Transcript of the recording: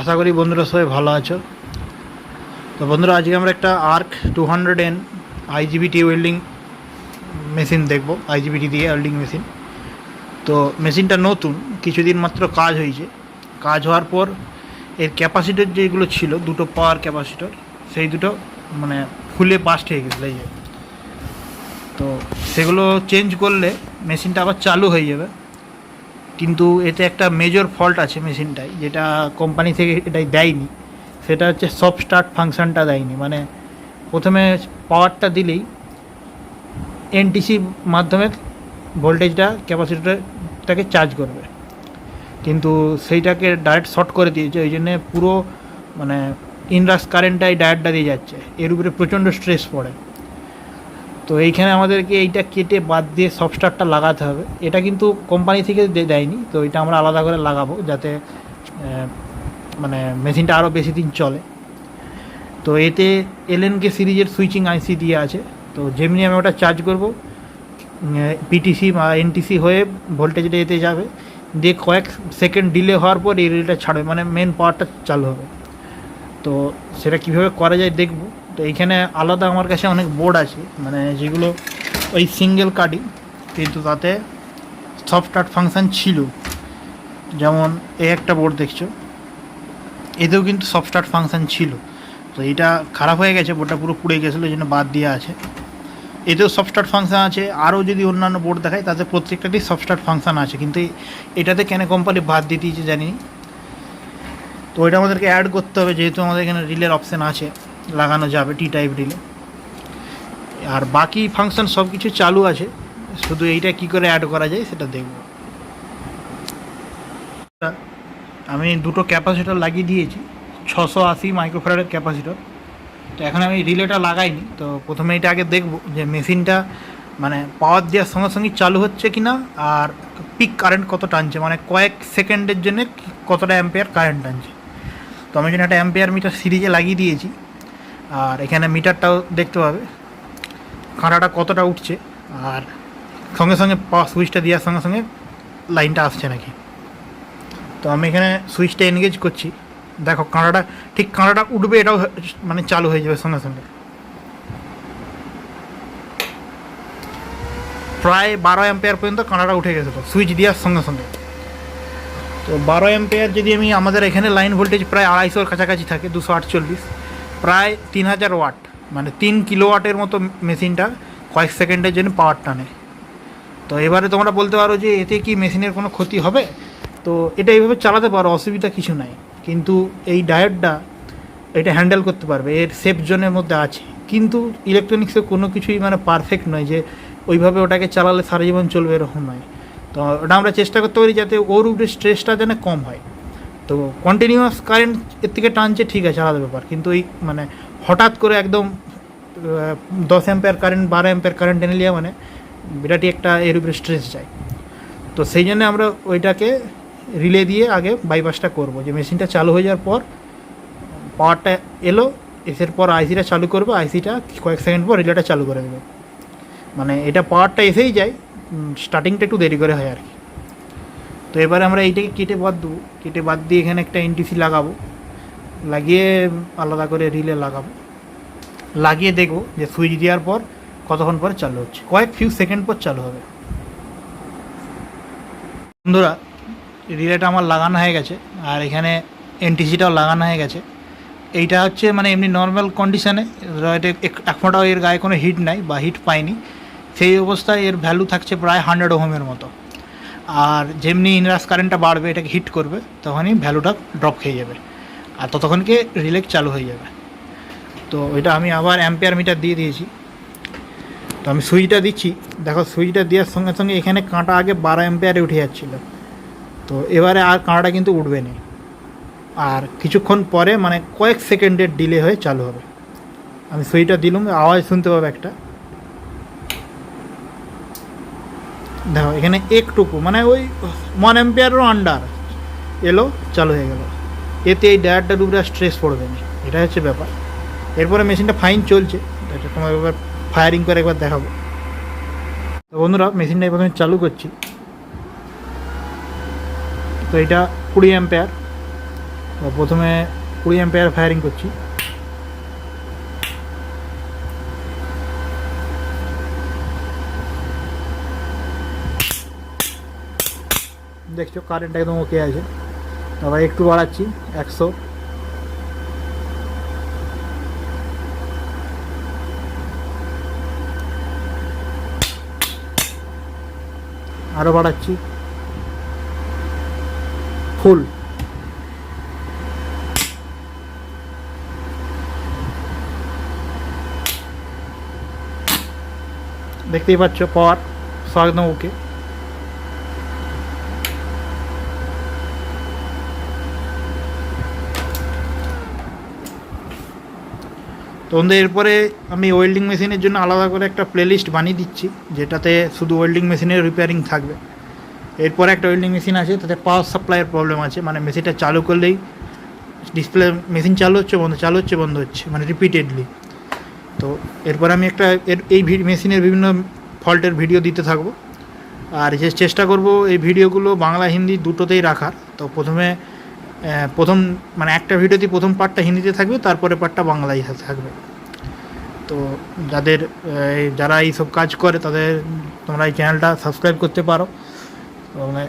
আশা করি বন্ধুরা সবাই ভালো আছো। তো বন্ধুরা, আজকে আমরা একটা arc two hundred N IGBT welding machine দেখব। আইজিবিটি দিয়ে ওয়েল্ডিং মেশিন তো মেশিনটা নতুন, কিছুদিন মাত্র কাজ হয়েছে। কাজ হওয়ার পর এর ক্যাপাসিটার যেগুলো ছিল, দুটো পাওয়ার ক্যাপাসিটার সেই দুটো মানে খুলে বাস্ট হয়ে গেছিল এই। তো সেগুলো চেঞ্জ করলে মেশিনটা আবার চালু হয়ে যাবে। কিন্তু এতে একটা মেজর ফল্ট আছে মেশিনটায়, যেটা কোম্পানি থেকে এটাই দেয়নি। সেটা হচ্ছে সফট স্টার্ট ফাংশনটা দেয়নি। মানে প্রথমে পাওয়ারটা দিলেই এনটিসি মাধ্যমে ভোল্টেজটা ক্যাপাসিটারটাকে চার্জ করবে। কিন্তু সেইটাকে ডাইরেক্ট শর্ট করে দিয়েছে, ওই জন্যে পুরো মানে ইনরাস কারেন্টটাই ডায়েটটা দিয়ে যাচ্ছে। এর উপরে প্রচণ্ড স্ট্রেস পড়ে। তো এইখানে আমাদেরকে এইটা কেটে বাদ দিয়ে সফটস্টারটা লাগাতে হবে। এটা কিন্তু কোম্পানি থেকে দেয়নি, তো এটা আমরা আলাদা করে লাগাবো যাতে মানে মেশিনটা আরও বেশি দিন চলে। তো এতে এলএনকে সিরিজের সুইচিং আইসি দিয়ে আছে। তো যেমনি আমি ওটা চার্জ করব পিটিসি বা এনটিসি হয়ে ভোল্টেজটা এতে যাবে। দিয়ে কয়েক সেকেন্ড ডিলে হওয়ার পর এই রিলটা ছাড়বে মানে মেন পাওয়ারটা চালু হবে। তো সেটা কীভাবে করা যায় দেখব। তো এইখানে আলাদা আমার কাছে অনেক বোর্ড আছে মানে যেগুলো ওই সিঙ্গেল কার্ডই কিন্তু তাতে সফট সফটওয়্যার ফাংশান ছিল। যেমন এই একটা বোর্ড দেখছ, এতেও কিন্তু সফট সফটওয়্যার ফাংশান ছিল। তো এটা খারাপ হয়ে গেছে বোর্ডটা পুরো পুড়ে গেছিল, এই জন্য বাদ দিয়ে আছে। এতেও সফটওয়্যার ফাংশান আছে, আরও যদি অন্যান্য বোর্ড দেখায়, তাতে প্রত্যেকটাতেই সফটওয়্যার ফাংশান আছে। কিন্তু এটাতে কেন কোম্পানি বাদ দিয়ে দিয়েছে জানি। তো ওইটা আমাদেরকে অ্যাড করতে হবে, যেহেতু আমাদের এখানে রিলের অপশান আছে। লাগানো যাবে, টি টাইপ রিলে আর বাকি ফাংশন সব কিছু চালু আছে। শুধু এইটা কি করে অ্যাড করা যায় সেটা দেখব। আমি দুটো ক্যাপাসিটর লাগিয়ে দিয়েছি, ছশো আশি মাইক্রোফ্যারাডের ক্যাপাসিটর তো এখন আমি রিলেটা লাগাইনি, তো প্রথমে এটা আগে দেখব যে মেশিনটা মানে পাওয়ার দেওয়ার সঙ্গে সঙ্গে চালু হচ্ছে কি না আর পিক কারেন্ট কত টানছে মানে কয়েক সেকেন্ডের জন্য কতটা অ্যাম্পেয়ার কারেন্ট টানছে। তো আমি জন্য একটা অ্যাম্পেয়ার মিটার সিরিজে লাগিয়ে দিয়েছি আর এখানে মিটারটাও দেখতে পাবে। কাঁটাটা কতটা উঠছে আর সঙ্গে সঙ্গে সুইচটা দেওয়ার সঙ্গে সঙ্গে লাইনটা আসছে নাকি। তো আমি এখানে সুইচটা এনগেজ করছি। দেখো কাঁটাটা ঠিক কাঁটাটা উঠবে এটাও মানে চালু হয়ে যাবে সঙ্গে সঙ্গে। প্রায় বারো অ্যাম্পেয়ার পর্যন্ত কাঁটাটা উঠে গেছিল সুইচ দেওয়ার সঙ্গে সঙ্গে। তো বারো অ্যাম্পেয়ার যদি আমি, আমাদের এখানে লাইন ভোল্টেজ প্রায় আড়াইশোর কাছাকাছি থাকে, দুশো আটচল্লিশ। প্রায় তিন হাজার ওয়াট মানে তিন কিলো ওয়াটের মতো মেশিনটা কয়েক সেকেন্ডের জন্য পাওয়ার টানে। তো এবারে তোমরা বলতে পারো যে এতে কি মেশিনের কোনো ক্ষতি হবে? তো এটা এইভাবে চালাতে পারো, অসুবিধা কিছু নাই। কিন্তু এই ডায়েটটা এটা হ্যান্ডেল করতে পারবে, এর সেফ জোনের মধ্যে আছে। কিন্তু ইলেকট্রনিক্সে কোনো কিছুই মানে পারফেক্ট নয় যে ওইভাবে ওটাকে চালালে সারা জীবন চলবে, এরকম নয়। তো ওটা আমরা চেষ্টা করতে পারি যাতে ওর উপরে স্ট্রেসটা যেন কম হয়। তো কন্টিনিউয়াস কারেন্ট এর থেকে টানছে, ঠিক আছে, আলাদা ব্যাপার। কিন্তু এই মানে হঠাৎ করে একদম দশ অ্যাম্পেয়ার কারেন্ট বারো অ্যাম্পেয়ার কারেন্ট এনে নেওয়া মানে বিরাটই একটা এর উপরে স্ট্রেস যায়। তো সেই জন্য আমরা ওইটাকে রিলে দিয়ে আগে বাইপাসটা করব। যে মেশিনটা চালু হয়ে যাওয়ার পর পাওয়ারটা এলো, এসের পর আইসিটা চালু করব আইসিটা কয়েক সেকেন্ড পর রিলেটা চালু করে দেবে। মানে এটা পাওয়ারটা এসেই যায় স্টার্টিংটা একটু দেরি করে হয় আর কি। তো এবারে আমরা এইটাকে কেটে বাদ দেবো। কেটে বাদ দিয়ে এখানে একটা এনটিসি লাগাবো। লাগিয়ে আলাদা করে রিলে লাগাবো। লাগিয়ে দেখব যে সুইচ দেওয়ার পর কতক্ষণ পরে চালু হচ্ছে। কয়েক ফিউ সেকেন্ড পর চালু হবে। বন্ধুরা রিলেটা আমার লাগানো হয়ে গেছে। আর এখানে এনটিসিটাও লাগানো হয়ে গেছে। এইটা হচ্ছে মানে এমনি নর্মাল কন্ডিশানে এক- এখনটাও এর গায়ে কোনো হিট নাই বা হিট পায়নি সেই অবস্থায় এর ভ্যালু থাকছে প্রায় হান্ড্রেড ওহমের মতো। আর যেমনি ইনরাস কারেন্টটা বাড়বে, এটাকে হিট করবে, তখনই ভ্যালুটা ড্রপ খেয়ে যাবে। আর ততক্ষণকে রিলে চালু হয়ে যাবে। তো এটা আমি আবার অ্যাম্পিয়ার মিটার দিয়ে দিয়েছি। তো আমি সুইচটা দিচ্ছি। দেখো, সুইচটা দেওয়ার সঙ্গে সঙ্গে এখানে কাঁটা আগে বারো অ্যাম্পিয়ারে উঠে যাচ্ছিল। তো এবারে আর কাঁটাটা কিন্তু উঠবে না। আর কিছুক্ষণ পরে মানে কয়েক সেকেন্ডের ডিলে হয়ে চালু হবে। আমি সুইচটা দিলাম, আওয়াজ শুনতে পাবে একটা। দেখো, এখানে একটুকু মানে ওই ওয়ান অ্যাম্পিয়ারেরও আন্ডার এলো, চালু হয়ে গেল। এতে এই ডায়ারটার আর স্ট্রেস পড়বে। না এটা হচ্ছে ব্যাপার। এরপরে মেশিনটা ফাইন চলছে। এটা তোমার এবার ফায়ারিং করে একবার দেখাবো। তো বন্ধুরা, মেশিনটা প্রথমে চালু করছি। তো এটা কুড়ি অ্যাম্পেয়ার তো প্রথমে কুড়ি অ্যাম্পেয়ার ফায়ারিং করছি। দেখছ কারেন্ট একদম ওকে আছে তারপর একটু বাড়াচ্ছি একশো আরও বাড়াচ্ছি ফুল দেখতেই পাচ্ছ পাওয়ার সব একদম ওকে তো বন্ধু এরপরে আমি ওয়েল্ডিং মেশিনের জন্য আলাদা করে একটা প্লেলিস্ট বানিয়ে দিচ্ছি, যেটাতে শুধু ওয়েল্ডিং মেশিনের রিপেয়ারিং থাকবে। এরপরে একটা ওয়েল্ডিং মেশিন আছে, তাতে পাওয়ার সাপ্লাইয়ের প্রবলেম আছে মানে মেশিনটা চালু করলেই ডিসপ্লে মেশিন চালু হচ্ছে, বন্ধ, চালু হচ্ছে, বন্ধ হচ্ছে মানে রিপিটেডলি তো এরপর আমি একটা এই মেশিনের বিভিন্ন ফল্টের ভিডিও দিতে থাকব। আর চেষ্টা করব এই ভিডিওগুলো বাংলা, হিন্দি দুটোতেই রাখার। তো প্রথমে প্রথম মানে একটা ভিডিওতে প্রথম পার্টটা হিন্দিতে থাকবে, তারপরে পার্টটা বাংলায় থাকবে। তো যাদের যারা এই সব কাজ করে, তাদের তোমরা এই চ্যানেলটা সাবস্ক্রাইব করতে পারো। মানে